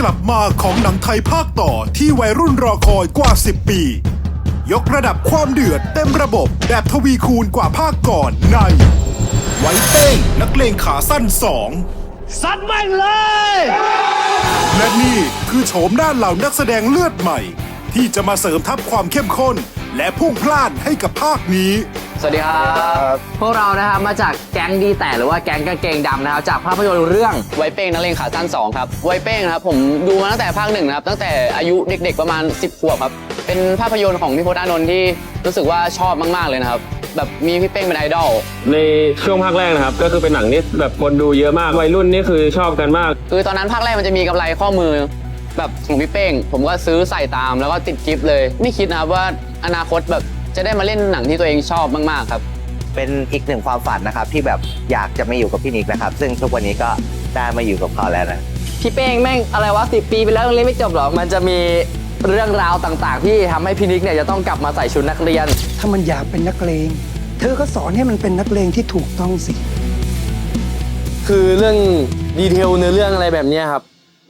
กลับมาของหนังไทยภาคต่อที่วัยรุ่นรอคอยกว่า 10 ปี ยกระดับความเดือดเต็มระบบแบบทวีคูณกว่าภาคก่อนใน ไว้เป้งนักเลงขาสั้นสองซัดแม่งเลย และนี่คือโฉมหน้าเหล่านักแสดงเลือดใหม่ ที่จะมาเสริมทัพความเข้มข้น และพุ่งพล่านให้กับภาคนี้ สวัสดีครับ พวกเรานะครับมาจากแก๊งดีแต่หรือว่าแก๊งกางเกงดำนะครับจากภาพยนตร์เรื่องไวเป้งนักเลงขาสั้น2ครับไวเป้งนะครับผมดูมาตั้งแต่ภาคหนึ่งนะครับตั้งแต่อายุเด็ก ๆประมาณ 10ขวบครับเป็นภาพยนตร์ของพี่พจน์อานนท์ที่รู้สึกว่าชอบมากๆเลยนะครับแบบมีพี่เป้งเป็นไอดอลในช่วงภาคแรกนะครับ ก็คือเป็นหนังที่แบบคนดูเยอะมากวัยรุ่นนี่คือชอบกันมาก คือตอนนั้นภาคแรกมันจะมีกำไรข้อมือแบบของพี่เป้ง ผมก็ซื้อใส่ตามแล้วก็ติดกิฟต์เลย ไม่คิดนะครับว่าอนาคตแบบ จะได้มาเล่นหนังที่ตัวเองชอบมากๆครับ เป็นอีกหนึ่งความฝันนะครับ ที่แบบอยากจะมาอยู่กับพี่นิกนะครับ ซึ่งทุกวันนี้ก็ได้มาอยู่กับเขาแล้วนะ พี่เป้งแม่งอะไรวะสิปีไปแล้วยังเรียนไม่จบเหรอมันจะมีเรื่องราวต่างๆ ที่ทำให้พี่นิกเนี่ยจะต้องกลับมาใส่ชุดนักเรียน ถ้ามันอยากเป็นนักเลง เธอก็สอนให้มันเป็นนักเลงที่ถูกต้องสิ คือเรื่องดีเทลในอเรื่องอะไรแบบเนี้ยครับ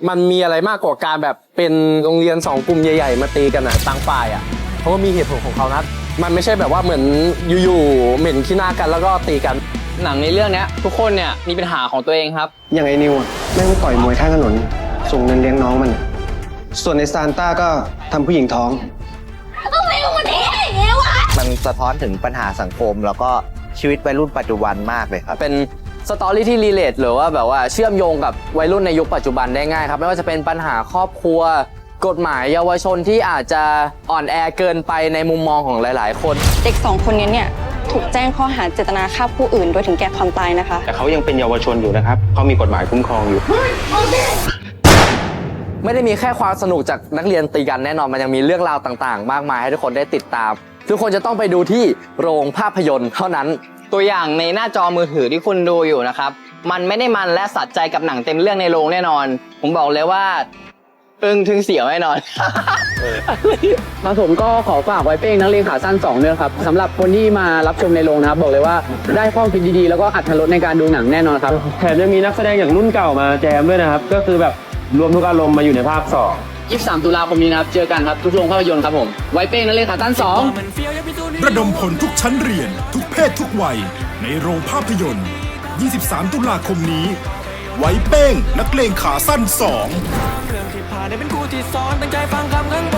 มันมีอะไรมากกว่าการแบบเป็นโรงเรียนสองกลุ่มใหญ่ ๆ มาตีกันอะตั้งป้ายอะเขาก็มีเหตุผลของเขานะ มันไม่ใช่แบบว่าเหมือนอยู่ๆเหม็นขี้หน้ากันแล้วก็ตีกัน หนังในเรื่องเนี้ยทุกคนเนี่ยมีปัญหาของตัวเองครับ อย่างไอ้นิวอะแม่งต่อยมวยข้างถนน ส่งเงินเลี้ยงน้องมัน ส่วนในซานต้าก็ทำผู้หญิงท้องอะไรของมันเนี่ยอย่างเงี้ยวะ มันสะท้อนถึงปัญหาสังคม แล้วก็ชีวิตวัยรุ่นปัจจุบันมากเลยครับ เป็นสตอรี่ที่รีเลทหรือว่าแบบว่าเชื่อมโยงกับวัยรุ่นในยุคปัจจุบันได้ง่ายครับ ไม่ว่าจะเป็นปัญหาครอบครัว กฎหมายเยาวชนที่อาจจะอ่อนแอเกินไปในมุมมองของหลาย ๆ คน เด็กสองคนนี้เนี่ยถูกแจ้งข้อหาเจตนาฆ่าผู้อื่นโดยถึงแก่ความตายนะคะ แต่เขายังเป็นเยาวชนอยู่นะครับเขามีกฎหมายคุ้มครองอยู่ ไม่ได้มีแค่ความสนุกจากนักเรียนตีกันแน่นอนมันยังมีเรื่องราวต่าง ๆ มากมายให้ทุกคนได้ติดตาม ทุกคนจะต้องไปดูที่โรงภาพยนตร์เท่านั้น ตัวอย่างในหน้าจอมือถือที่คุณดูอยู่นะครับ มันไม่ได้มันและสัใจกับหนังเต็มเรื่องในโรงแน่นอน ผมบอกเลยว่า อึ้งถึงเสียวแน่นอน มาผมก็ขอฝากไว้เป้งนักเรียนขาสั้น2เนี่ยครับสำหรับคนที่มารับชมในโรงนะครับบอกเลยว่าได้ข้อคิดดีๆ แล้วก็อัธรสในการดูหนังแน่นอนครับ แถมยังมีนักแสดงอย่างรุ่นเก่ามาแจมด้วยนะครับ ก็คือแบบรวมทุกอารมณ์มาอยู่ในภาคสอง23 ตุลาคมนี้นะครับ เจอกันครับ ทุกโรงภาพยนตร์ครับผม ไว้เป้งนักเรียนขาสั้น2ระดมผลทุกชั้นเรียน ทุกเพศทุกวัย ในโรงภาพยนตร์ 23 ตุลาคมนี้ ไว้เป้ง นักเลงขาสั้นสองเรื่องที่ผ่านได้เป็นกูที่สอนตั้งใจฟังคำข้างบน